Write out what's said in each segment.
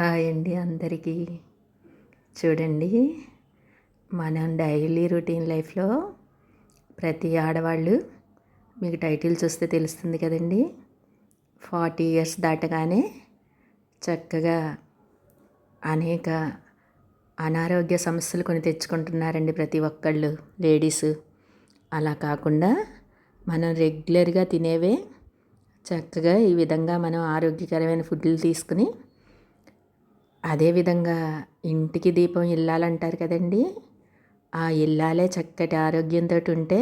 Hi అండి అందరికీ. చూడండి మనం డైలీ రొటీన్ లైఫ్లో ప్రతి ఆడవాళ్ళు మీకు టైటిల్ చూస్తే తెలుస్తుంది కదండి. ఫార్టీ ఇయర్స్ దాటగానే చక్కగా అనేక అనారోగ్య సమస్యలు కొని తెచ్చుకుంటున్నారండి ప్రతి ఒక్కళ్ళు లేడీస్. అలా కాకుండా మనం రెగ్యులర్గా తినేవే చక్కగా ఈ విధంగా మనం ఆరోగ్యకరమైన ఫుడ్లు తీసుకుని అదేవిధంగా ఇంటికి దీపం ఇల్లాలంటారు కదండి. ఆ ఇల్లాలే చక్కటి ఆరోగ్యంతో ఉంటే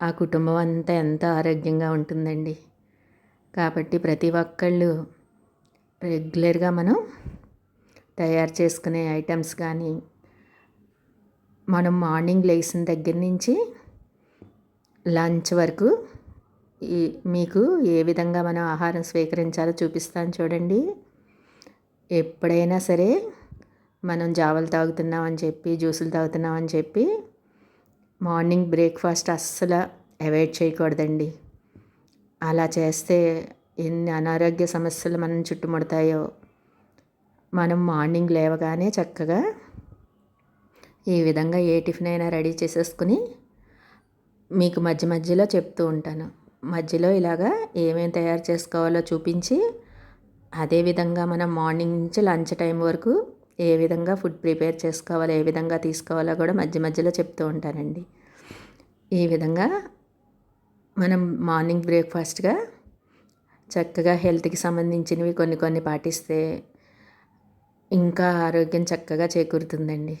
ఆ కుటుంబం అంతా ఎంతో ఆరోగ్యంగా ఉంటుందండి. కాబట్టి ప్రతి ఒక్కళ్ళు రెగ్యులర్గా మనం తయారు చేసుకునే ఐటమ్స్ కానీ మనం మార్నింగ్ లేచిన దగ్గర నుంచి లంచ్ వరకు ఈ మీకు ఏ విధంగా మనం ఆహారం స్వీకరించాలో చూపిస్తాను చూడండి. ఎప్పుడైనా సరే మనం జావలు తాగుతున్నామని చెప్పి జ్యూసులు తాగుతున్నామని చెప్పి మార్నింగ్ బ్రేక్ఫాస్ట్ అస్సలు అవాయిడ్ చేయకూడదండి. అలా చేస్తే ఎన్ని అనారోగ్య సమస్యలు మనం చుట్టుముడతాయో. మనం మార్నింగ్ లేవగానే చక్కగా ఈ విధంగా ఏ టిఫిన్ అయినా రెడీ చేసేసుకుని మీకు మధ్య మధ్యలో చెప్తూ ఉంటాను. మధ్యలో ఇలాగా ఏమేమి తయారు చేసుకోవాలో చూపించి అదేవిధంగా మనం మార్నింగ్ నుంచి లంచ్ టైం వరకు ఏ విధంగా ఫుడ్ ప్రిపేర్ చేసుకోవాలో ఏ విధంగా తీసుకోవాలో కూడా మధ్య మధ్యలో చెప్తూ ఉంటానండి. ఈ విధంగా మనం మార్నింగ్ బ్రేక్ఫాస్ట్గా చక్కగా హెల్త్కి సంబంధించినవి కొన్ని కొన్ని పాటిస్తే ఇంకా ఆరోగ్యం చక్కగా చేకూరుతుందండి.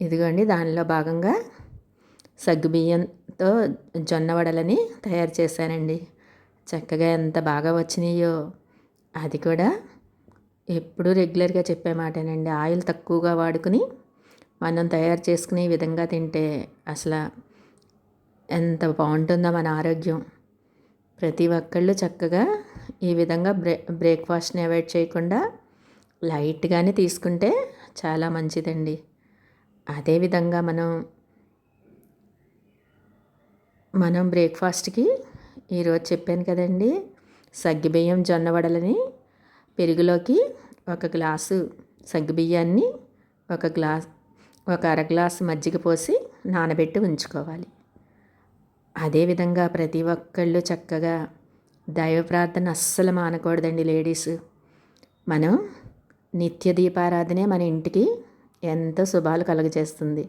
ఇదిగోండి దానిలో భాగంగా సగ్గుబియ్యంతో జొన్న వడలని తయారు చేశానండి. చక్కగా ఎంత బాగా వచ్చినాయో అది కూడా ఎప్పుడూ రెగ్యులర్గా చెప్పే మాటేనండి. ఆయిల్ తక్కువగా వాడుకుని మనం తయారు చేసుకునే విధంగా తింటే అసలు ఎంత బాగుంటుందో మన ఆరోగ్యం. ప్రతి ఒక్కళ్ళు చక్కగా ఈ విధంగా బ్రే బ్రేక్ఫాస్ట్ని అవాయిడ్ చేయకుండా లైట్గానే తీసుకుంటే చాలా మంచిదండి. అదేవిధంగా మనం మనం బ్రేక్ఫాస్ట్కి ఈరోజు చెప్పాను కదండి సగ్గిబియ్యం జొన్న వడలని పెరుగులోకి ఒక గ్లాసు సగ్గుబియ్యాన్ని ఒక గ్లాస్ ఒక అర గ్లాసు మజ్జిగ పోసి నానబెట్టి ఉంచుకోవాలి. అదేవిధంగా ప్రతి ఒక్కళ్ళు చక్కగా దైవ ప్రార్థన అస్సలు మానకూడదండి లేడీస్. మనం నిత్య దీపారాధనే మన ఇంటికి ఎంతో శుభాలు కలుగజేస్తుంది.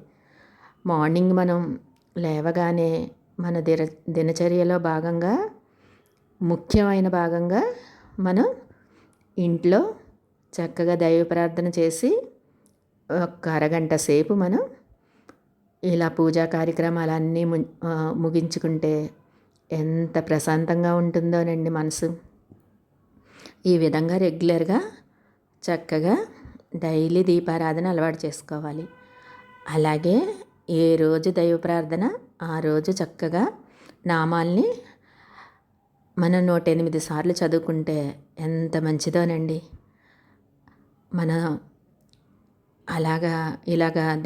మార్నింగ్ మనం లేవగానే మన దిన దినచర్యలో భాగంగా ముఖ్యమైన భాగంగా మనం ఇంట్లో చక్కగా దైవ ప్రార్థన చేసి ఒక అరగంట సేపు మనం ఇలా పూజా కార్యక్రమాలన్నీ ముగించుకుంటే ఎంత ప్రశాంతంగా ఉంటుందోనండి మనసు. ఈ విధంగా రెగ్యులర్గా చక్కగా డైలీ దీపారాధన అలవాటు చేసుకోవాలి. అలాగే ఏ రోజు దైవ ప్రార్థన ఆ రోజు చక్కగా నామాల్ని మనం నూట ఎనిమిది సార్లు చదువుకుంటే ఎంత మంచిదోనండి. మన అలాగా ఇలాగా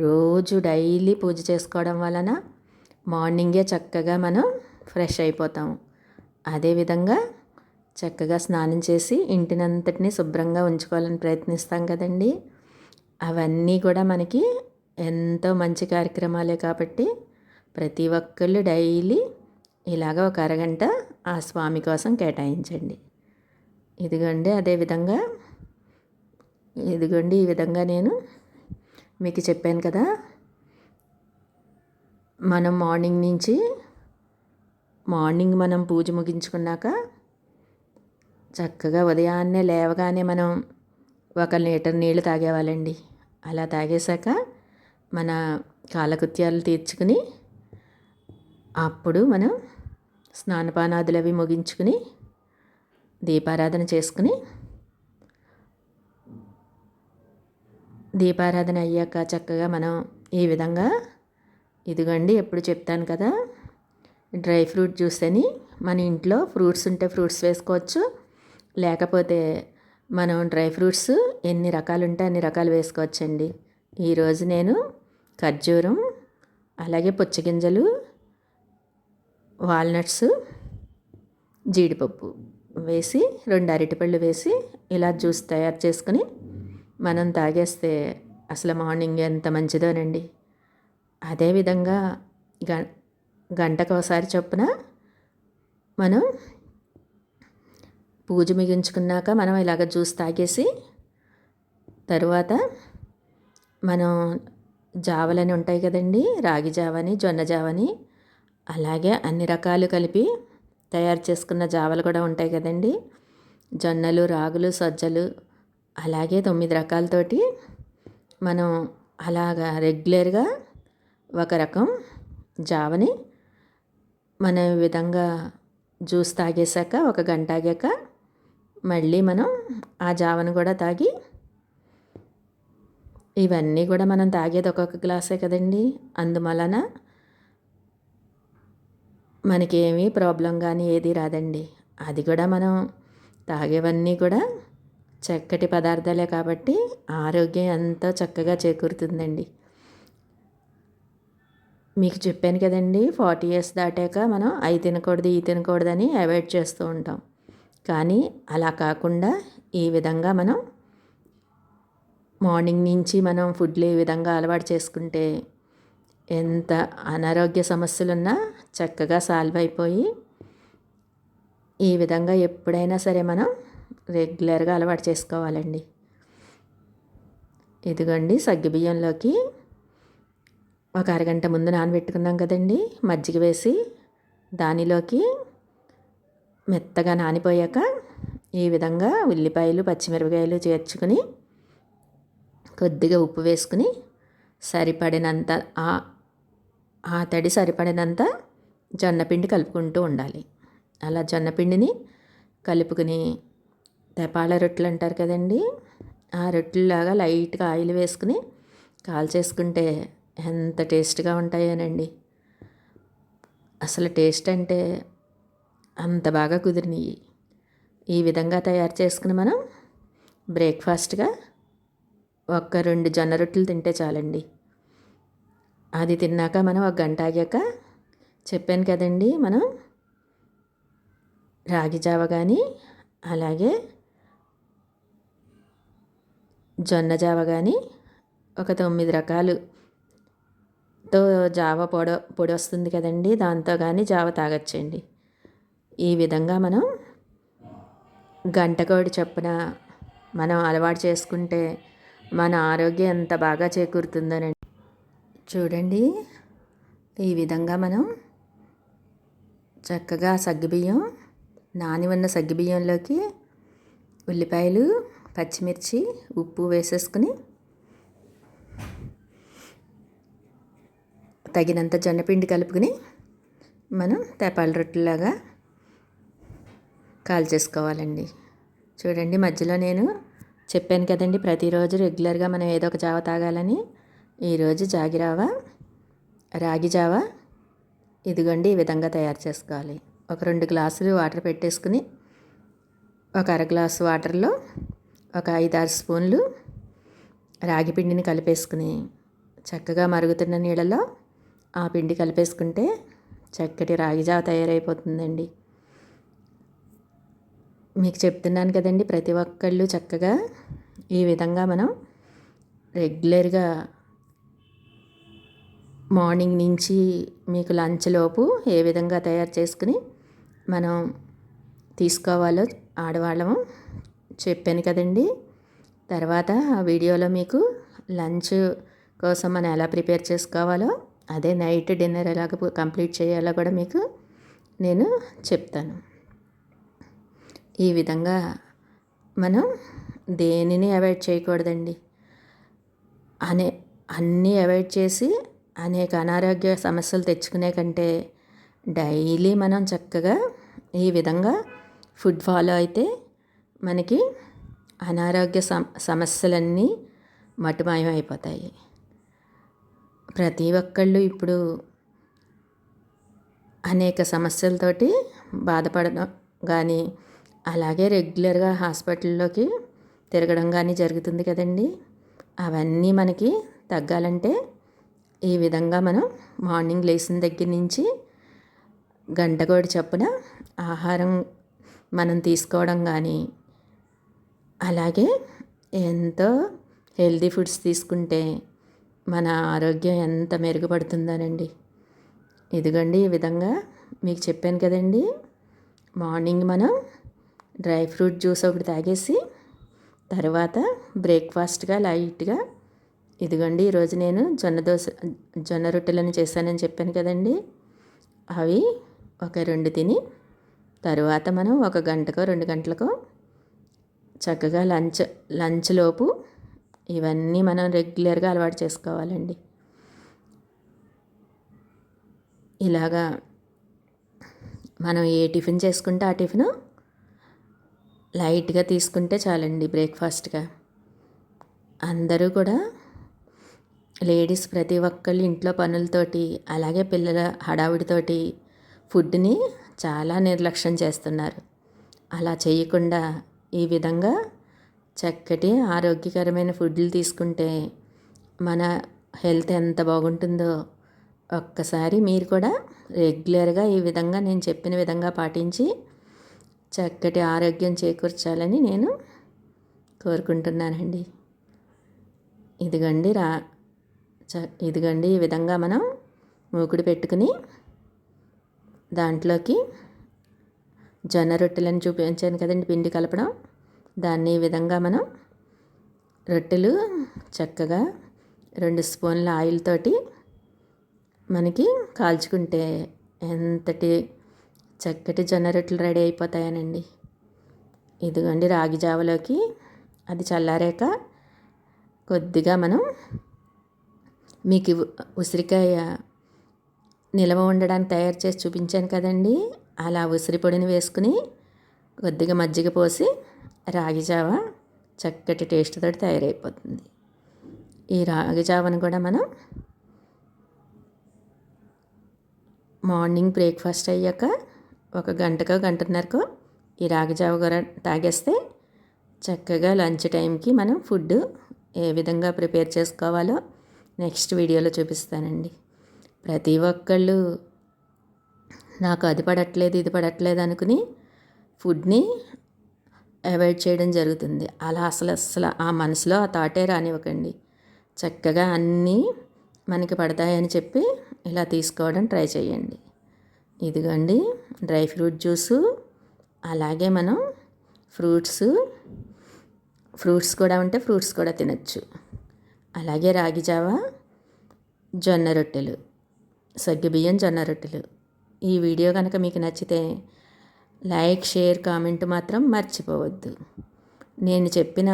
రోజు డైలీ పూజ చేసుకోవడం వలన మార్నింగే చక్కగా మనం ఫ్రెష్ అయిపోతాం. అదేవిధంగా చక్కగా స్నానం చేసి ఇంటినంతటిని శుభ్రంగా ఉంచుకోవాలని ప్రయత్నిస్తాం కదండి. అవన్నీ కూడా మనకి ఎంతో మంచి కార్యక్రమాలే కాబట్టి ప్రతి ఒక్కళ్ళు డైలీ ఇలాగ ఒక అరగంట ఆ స్వామి కోసం కేటాయించండి. ఇదిగోండి అదేవిధంగా ఇదిగోండి ఈ విధంగా నేను మీకు చెప్పాను కదా. మనం మార్నింగ్ నుంచి మార్నింగ్ మనం పూజ ముగించుకున్నాక చక్కగా ఉదయాన్నే లేవగానే మనం ఒక లీటర్ నీళ్ళు తాగేవాళ్ళండి. అలా తాగేశాక మన కాలకృత్యాలు తీర్చుకుని అప్పుడు మనం స్నానపానాదులు అవి ముగించుకుని దీపారాధన చేసుకుని దీపారాధన అయ్యాక చక్కగా మనం ఈ విధంగా ఇదిగోండి ఎప్పుడు చెప్తాను కదా డ్రై ఫ్రూట్ జ్యూస్ అని మన ఇంట్లో ఫ్రూట్స్ ఉంటే ఫ్రూట్స్ వేసుకోవచ్చు. లేకపోతే మనం డ్రై ఫ్రూట్స్ ఎన్ని రకాలు ఉంటే అన్ని రకాలు వేసుకోవచ్చండి. ఈరోజు నేను ఖర్జూరం అలాగే పుచ్చగింజలు వాల్నట్స్ జీడిపప్పు వేసి రెండు అరటిపళ్ళు వేసి ఇలా జ్యూస్ తయారు చేసుకుని మనం తాగేస్తే అసలు మార్నింగ్ ఎంత మంచిదోనండి. అదేవిధంగా గ గంటకు ఒకసారి చొప్పున మనం పూజ మిగించుకున్నాక మనం ఇలాగ జ్యూస్ తాగేసి తరువాత మనం జావలని ఉంటాయి కదండి రాగి జావని జొన్న జావని అలాగే అన్ని రకాలు కలిపి తయారు చేసుకున్న జావలు కూడా ఉంటాయి కదండి. జొన్నలు రాగులు సజ్జలు అలాగే తొమ్మిది రకాలతోటి మనం అలాగా రెగ్యులర్గా ఒక రకం జావని మన విధంగా జ్యూస్ తాగేశాక ఒక గంట ఆగాక మళ్ళీ మనం ఆ జావను కూడా తాగి ఇవన్నీ కూడా మనం తాగేది ఒక్కొక్క గ్లాసే కదండి. అందువలన మనకి ఏమీ ప్రాబ్లం కానీ ఏది రాదండి. అది కూడా మనం తాగేవన్నీ కూడా చక్కటి పదార్థాలే కాబట్టి ఆరోగ్యం ఎంతో చక్కగా చేకూరుతుందండి. మీకు చెప్పాను కదండి ఫార్టీ ఇయర్స్ దాటాక మనం అవి తినకూడదు ఈ తినకూడదని అవాయిడ్ చేస్తూ ఉంటాం. కానీ అలా కాకుండా ఈ విధంగా మనం మార్నింగ్ నుంచి మనం ఫుడ్లు ఈ విధంగా అలవాటు చేసుకుంటే ఎంత అనారోగ్య సమస్యలున్నా చక్కగా సాల్వ్ అయిపోయి ఈ విధంగా ఎప్పుడైనా సరే మనం రెగ్యులర్గా అలవాటు చేసుకోవాలండి. ఇదిగోండి సగ్గుబియ్యంలోకి ఒక అరగంట ముందు నానబెట్టుకున్నాం కదండి. మజ్జిగ వేసి దానిలోకి మెత్తగా నానిపోయాక ఈ విధంగా ఉల్లిపాయలు పచ్చిమిరపకాయలు చేర్చుకుని కొద్దిగా ఉప్పు వేసుకుని సరిపడినంత ఆ తడి సరిపడినంత జొన్నపిండి కలుపుకుంటూ ఉండాలి. అలా జొన్నపిండిని కలుపుకుని తెపాల రొట్టెలు అంటారు కదండి ఆ రొట్టెలాగా లైట్గా ఆయిల్ వేసుకుని కాల్చేసుకుంటే ఎంత టేస్ట్గా ఉంటాయోనండి. అసలు టేస్ట్ అంటే అంత బాగా కుదిరినాయి. ఈ విధంగా తయారు చేసుకుని మనం బ్రేక్ఫాస్ట్గా ఒక్క రెండు జొన్న రొట్టెలు తింటే చాలండి. అది తిన్నాక మనం ఒక గంట ఆగాక చెప్పాను కదండి మనం రాగి జావ కానీ అలాగే జొన్న జావ కానీ ఒక తొమ్మిది రకాలు. తో జావ పొడ పొడి వస్తుంది కదండి దాంతో కానీ జావ తాగొచ్చండి. ఈ విధంగా మనం గంటకోడి చొప్పున మనం అలవాటు చేసుకుంటే మన ఆరోగ్యం ఎంత బాగా చేకూరుతుందనండి. చూడండి. ఈ విధంగా మనం చక్కగా సగ్గుబియ్యం నాని ఉన్న సగ్గుబియ్యంలోకి ఉల్లిపాయలు పచ్చిమిర్చి ఉప్పు వేసేసుకుని తగినంత జొన్నపిండి కలుపుకుని మనం తేపాల రొట్టెలాగా కాల్చేసుకోవాలండి. చూడండి మధ్యలో నేను చెప్పాను కదండి ప్రతిరోజు రెగ్యులర్గా మనం ఏదో ఒక జావ తాగాలని. ఈరోజు జాగిరావ? రాగి జావ? ఇదిగోండి ఈ విధంగా తయారు చేసుకోవాలి. ఒక రెండు గ్లాసులు వాటర్ పెట్టేసుకుని ఒక అర గ్లాసు వాటర్లో ఒక ఐదారు స్పూన్లు రాగి పిండిని కలిపేసుకుని చక్కగా మరుగుతున్న నీళ్ళలో ఆ పిండి కలిపేసుకుంటే చక్కటి రాగి జావ తయారైపోతుందండి. మీకు చెప్తున్నాను కదండి ప్రతి ఒక్కళ్ళు చక్కగా ఈ విధంగా మనం రెగ్యులర్గా మార్నింగ్ నుంచి మీకు లంచ్ లోపు ఏ విధంగా తయారు చేసుకుని మనం తీసుకోవాలో ఆడవాళ్ళము చెప్పాను కదండి. తర్వాత ఆ వీడియోలో మీకు లంచ్ కోసం మనం ఎలా ప్రిపేర్ చేసుకోవాలో అదే నైట్ డిన్నర్ ఎలాగ కంప్లీట్ చేయాలో కూడా మీకు నేను చెప్తాను. ఈ విధంగా మనం దేనిని అవాయిడ్ చేయకూడదండి. అనే అన్నీ అవాయిడ్ చేసి అనేక అనారోగ్య సమస్యలు తెచ్చుకునే కంటే డైలీ మనం చక్కగా ఈ విధంగా ఫుడ్ ఫాలో అయితే మనకి అనారోగ్య సమ సమస్యలన్నీ మటుమాయం అయిపోతాయి ప్రతి ఒక్కళ్ళు ఇప్పుడు అనేక సమస్యలతోటి బాధపడడం కానీ అలాగే రెగ్యులర్గా హాస్పిటల్లోకి తిరగడం కానీ జరుగుతుంది కదండి. అవన్నీ మనకి తగ్గాలంటే ఈ విధంగా మనం మార్నింగ్ లేచిన దగ్గర నుంచి గంటకోడి చప్పున ఆహారం మనం తీసుకోవడం కానీ అలాగే ఎంతో హెల్దీ ఫుడ్స్ తీసుకుంటే మన ఆరోగ్యం ఎంత మెరుగుపడుతుందనండి. ఇదిగోండి ఈ విధంగా మీకు చెప్పాను కదండి. మార్నింగ్ మనం డ్రై ఫ్రూట్ జ్యూస్ ఒకటి తాగేసి తర్వాత బ్రేక్ఫాస్ట్గా లైట్గా ఇదిగోండి ఈరోజు నేను జొన్న దోశ జొన్న రొట్టెలను చేశానని చెప్పాను కదండి. అవి ఒక రెండు తిని తర్వాత మనం ఒక గంటకో రెండు గంటలకో చక్కగా లంచ్ లంచ్ లోపు ఇవన్నీ మనం రెగ్యులర్గా అలవాటు చేసుకోవాలండి. ఇలాగా మనం ఏ టిఫిన్ చేసుకుంటే ఆ టిఫిన్ లైట్గా తీసుకుంటే చాలండి బ్రేక్ఫాస్ట్గా. అందరూ కూడా లేడీస్ ప్రతి ఒక్కళ్ళు ఇంట్లో పనులతోటి అలాగే పిల్లల హడావిడితోటి ఫుడ్ని చాలా నిర్లక్ష్యం చేస్తున్నారు. అలా చేయకుండా ఈ విధంగా చక్కటి ఆరోగ్యకరమైన ఫుడ్లు తీసుకుంటే మన హెల్త్ ఎంత బాగుంటుందో ఒక్కసారి మీరు కూడా రెగ్యులర్గా ఈ విధంగా నేను చెప్పిన విధంగా పాటించి చక్కటి ఆరోగ్యం చేకూర్చాలని నేను కోరుకుంటున్నానండి. ఇదిగండి రా ఇదిగండి ఈ విధంగా మనం మూకుడు పెట్టుకుని దాంట్లోకి జొన్న రొట్టెలను చూపించాను కదండి పిండి కలపడం. దాన్ని ఈ విధంగా మనం రొట్టెలు చక్కగా రెండు స్పూన్ల ఆయిల్ తోటి మనకి కాల్చుకుంటే ఎంతటి చక్కటి జొన్న రొట్టెలు రెడీ అయిపోతాయనండి. ఇదిగోండి రాగి జావలోకి అది చల్లారాక కొద్దిగా మనం మీకు ఉసిరికాయ నిలవ ఉండడానికి తయారు చేసి చూపించాను కదండి. అలా ఉసిరి పొడిని వేసుకుని కొద్దిగా మజ్జిగ పోసి రాగి జావ చక్కటి టేస్ట్ తోటి తయారైపోతుంది. ఈ రాగి జావను కూడా మనం మార్నింగ్ బ్రేక్ఫాస్ట్ అయ్యాక ఒక గంటకో గంటన్నరకో ఈ రాగిజావ కూడా తాగేస్తే చక్కగా లంచ్ టైంకి మనం ఫుడ్ ఏ విధంగా ప్రిపేర్ చేసుకోవాలో నెక్స్ట్ వీడియోలో చూపిస్తానండి. ప్రతి ఒక్కళ్ళు నాకు అది పడట్లేదు ఇది పడట్లేదు అనుకుని ఫుడ్ని అవాయిడ్ చేయడం జరుగుతుంది. అలా అసలు అసలు ఆ మనసులో ఆ థాటే రానివ్వకండి. చక్కగా అన్నీ మనకి పడతాయని చెప్పి ఇలా తీసుకోవడం ట్రై చేయండి. ఇదిగోండి డ్రై ఫ్రూట్ జ్యూసు అలాగే మనం ఫ్రూట్స్ ఫ్రూట్స్ కూడా ఉంటే ఫ్రూట్స్ కూడా తినచ్చు. అలాగే రాగి జావ జొన్న రొట్టెలు సగ్గుబియ్యం జొన్న రొట్టెలు. ఈ వీడియో కనుక మీకు నచ్చితే లైక్ షేర్ కామెంట్ మాత్రం మర్చిపోవద్దు. నేను చెప్పిన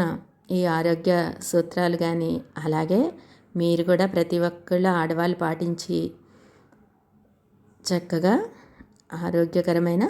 ఈ ఆరోగ్య సూత్రాలు కానీ అలాగే మీరు కూడా ప్రతి ఒక్కళ్ళు ఆడవాళ్ళు పాటించి చక్కగా ఆరోగ్యకరమైన